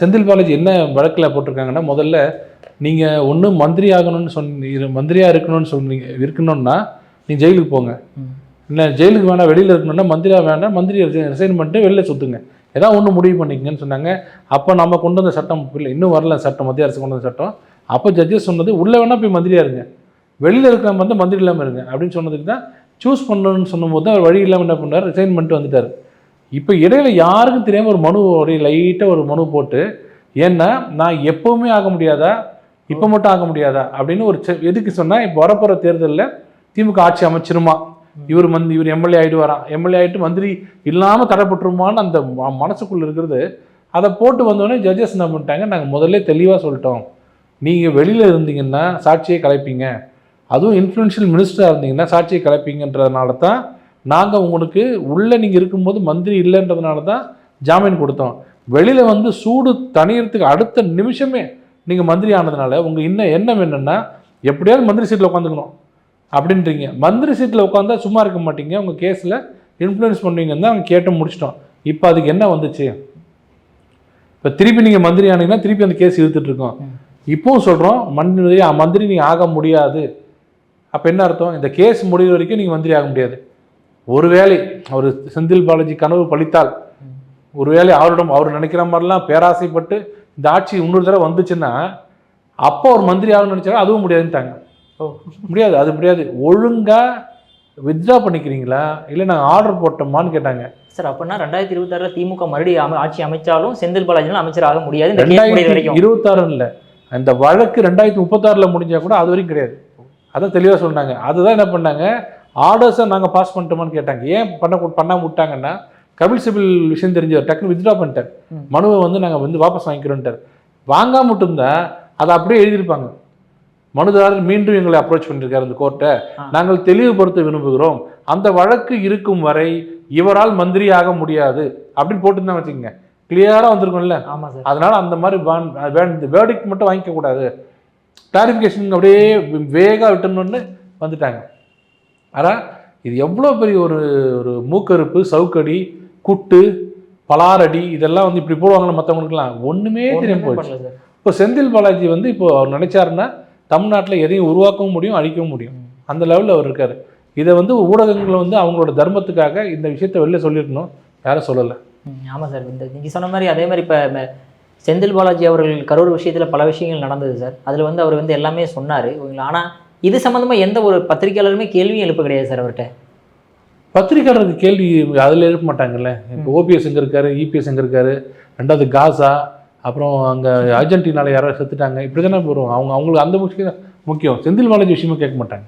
செந்தில் பாலாஜி என்ன வழக்கில் போட்டிருக்காங்கன்னா முதல்ல நீங்கள் ஒன்று மந்திரி ஆகணும்னு சொன்னீங்க மந்திரியாக இருக்கணும்னு சொன்னீங்க இருக்கணும்னா நீ ஜெயிலுக்கு போங்க. இல்லை ஜெயிலுக்கு வேணாம் வெளியில் இருக்கணும்னா மந்திரியாக வேண்டாம் மந்திரி ரிசைன் பண்ணிட்டு வெளில சுற்றுங்க ஏதாவது ஒன்று முடிவு பண்ணிக்கங்கன்னு சொன்னாங்க. அப்போ நம்ம கொண்டு வந்த சட்டம் இல்லை இன்னும் வரல சட்டம் மத்திய அரசு கொண்டு வந்த சட்டம். அப்போ ஜட்ஜஸ் சொன்னது உள்ளே வேணால் போய் மந்திரியாக இருங்க. வெளியில் இருக்கிறவங்க வந்து மந்திரி இல்லாமல் இருங்க. அப்படின்னு சொன்னதுக்கு தான் சூஸ் பண்ணணும்னு சொன்னும்போது தான் அவர் வழி இல்லாமல் என்ன பண்ணார் ரிசைன் பண்ணிட்டு வந்துட்டார். இப்போ இடையில யாருக்கும் தெரியாமல் ஒரு மனு ஒரு லைட்டாக ஒரு மனு போட்டு ஏன்னா நான் எப்பவுமே ஆக முடியாதா? இப்போ மட்டும் ஆக முடியாதா? அப்படின்னு ஒரு செ- எதுக்கு சொன்னால் இப்போ வரப்போகிற தேர்தலில் திமுக ஆட்சி அமைச்சிருமா? இவர் மந்த் இவர் எம்எல்ஏ ஆகிட்டு வரான். எம்எல்ஏ ஆகிட்டு மந்திரி இல்லாமல் தடைப்பட்டுருமான்னு அந்த மனசுக்குள்ளே இருக்கிறது. அதை போட்டு வந்தோடனே ஜட்ஜஸ் என்ன பண்ணிட்டாங்க? நாங்கள் முதல்ல தெளிவாக சொல்லிட்டோம். நீங்கள் வெளியில் இருந்தீங்கன்னா சாட்சியை கலைப்பீங்க. அதுவும் இன்ஃப்ளூன்ஷியல் மினிஸ்டராக இருந்தீங்கன்னா சாட்சியை கலைப்பீங்கன்றதுனால தான் நாங்கள் உங்களுக்கு உள்ளே நீங்கள் இருக்கும்போது மந்திரி இல்லைன்றதுனால தான் ஜாமீன் கொடுத்தோம். வெளியில் வந்து சூடு தணியறதுக்கு அடுத்த நிமிஷமே நீங்கள் மந்திரி ஆனதுனால உங்கள் இன்னும் எண்ணம் என்னென்னா எப்படியாவது மந்திரி சீட்டில் உட்காந்துக்கணும் அப்படின்றீங்க. மந்திரி சீட்டில் உட்காந்தா சும்மா இருக்க மாட்டீங்க. உங்கள் கேஸில் இன்ஃப்ளூயன்ஸ் பண்ணுவீங்கன்னு தான் அவங்க கேட்டு முடிச்சிட்டோம். இப்போ அதுக்கு என்ன வந்துச்சு? இப்போ திருப்பி நீங்கள் மந்திரி ஆனீங்கன்னா திருப்பி அந்த கேஸ் இழுத்துட்டு இருக்கோம். இப்போவும் சொல்கிறோம் மந்திரி மந்திரி நீங்கள் ஆக முடியாது. அப்போ என்ன அர்த்தம்? இந்த கேஸ் முடிவு வரைக்கும் நீங்கள் மந்திரி ஆக முடியாது. ஒருவேளை அவர் செந்தில் பாலாஜி கனவு பழித்தால் ஒருவேளை அவரிடம் அவர் நினைக்கிற மாதிரிலாம் பேராசைப்பட்டு இந்த ஆட்சி இன்னொரு தடவை வந்துச்சுன்னா அப்போ ஒரு மந்திரி ஆகணும்னு நினைச்சாங்க அதுவும் முடியாதுன்ட்டாங்க. ஓ. முடியாது அது முடியாது. ஒழுங்கா வித்ட்ரா பண்ணிக்கிறீங்களா? இல்லை நாங்கள் ஆர்டர் போட்டோமான்னு கேட்டாங்க. சார் அப்படின்னா ரெண்டாயிரத்தி இருபத்தாறுல திமுக மறுபடியும் ஆட்சி அமைச்சாலும் செந்தில் பாலாஜினால அமைச்சர் ஆக முடியாது ரெண்டாயிரத்தி வரைக்கும். இருபத்தாறு இல்லை. அந்த வழக்கு ரெண்டாயிரத்தி முப்பத்தாறில் முடிஞ்சா கூட அது வரைக்கும் கிடையாது. அதான் தெளிவாக சொன்னாங்க. அதுதான் என்ன பண்ணாங்க? ஆர்டர்ஸை நாங்கள் பாஸ் பண்ணிட்டோமான்னு கேட்டாங்க. ஏன் பண்ண பண்ணாம விட்டாங்கன்னா கபில் சிபில் விஷயம் தெரிஞ்சவர் டக்குனு வித்ட்ரா பண்ணிட்டார். மனுவை வந்து நாங்கள் வந்து வாபஸ் வாங்கிக்கிறோன்ட்டார். வாங்காம விட்டுருந்தா அதை அப்படியே எழுதியிருப்பாங்க. மனுதாரர் மீண்டும் எங்களை அப்ரோச் பண்ணியிருக்காரு இந்த கோர்ட்டை. நாங்கள் தெளிவுபடுத்த விரும்புகிறோம். அந்த வழக்கு இருக்கும் வரை இவரால் மந்திரி ஆக முடியாது. அப்படின்னு போட்டுருந்தாங்க வச்சுக்கோங்க. கிளியராக வந்திருக்கும்ல. அதனால அந்த மாதிரி வேர்டிக் மட்டும் வாங்கிக்க கூடாது. கிளாரிஃபிகேஷன் அப்படியே வேகாக விட்டணுன்னு வந்துட்டாங்க. ஆனால் இது எவ்வளோ பெரிய ஒரு ஒரு மூக்கறுப்பு சவுக்கடி குட்டு பலாரடி இதெல்லாம் வந்து இப்படி போடுவாங்கல்ல மற்றவங்களுக்குலாம் ஒன்றுமே தெரியாம ஒண்ணுமே போச்சு. பண்ணல சார். இப்போ செந்தில் பாலாஜி வந்து இப்போ அவர் நினைச்சாருன்னா தமிழ்நாட்டில் எதையும் உருவாக்கவும் முடியும் அழிக்கவும் முடியும். அந்த லெவலில் அவர் இருக்கார். இதை வந்து ஊடகங்கள் வந்து அவங்களோட தர்மத்துக்காக இந்த விஷயத்தை வெளில சொல்லியிருக்கணும். யாரும் சொல்லலை. ம், ஆமா சார். இந்த நீங்க சொன்ன மாதிரி அதே மாதிரி இப்போ செந்தில் பாலாஜி அவர்கள் கரூர் விஷயத்துல பல விஷயங்கள் நடந்தது சார். அதுல வந்து அவர் வந்து எல்லாமே சொன்னாரு. இவங்கள ஆனா இது சம்பந்தமா எந்த ஒரு பத்திரிகையாளருமே கேள்வியும் எழுப்ப கிடையாது சார் அவர்கிட்ட. பத்திரிக்கையாளருக்கு கேள்வி அதில் எழுப்ப மாட்டாங்கல்ல. இப்போ ஓபிஎஸ் எங்கே இருக்காரு இபிஎஸ் எங்கே இருக்காரு ரெண்டாவது காசா அப்புறம் அங்கே அர்ஜென்டினால யாரோ செத்துட்டாங்க இப்படி தானே வரும். அவங்க அவங்களுக்கு அந்த முக்கியம் முக்கியம். செந்தில் பாலாஜி விஷயமா கேட்க மாட்டாங்க.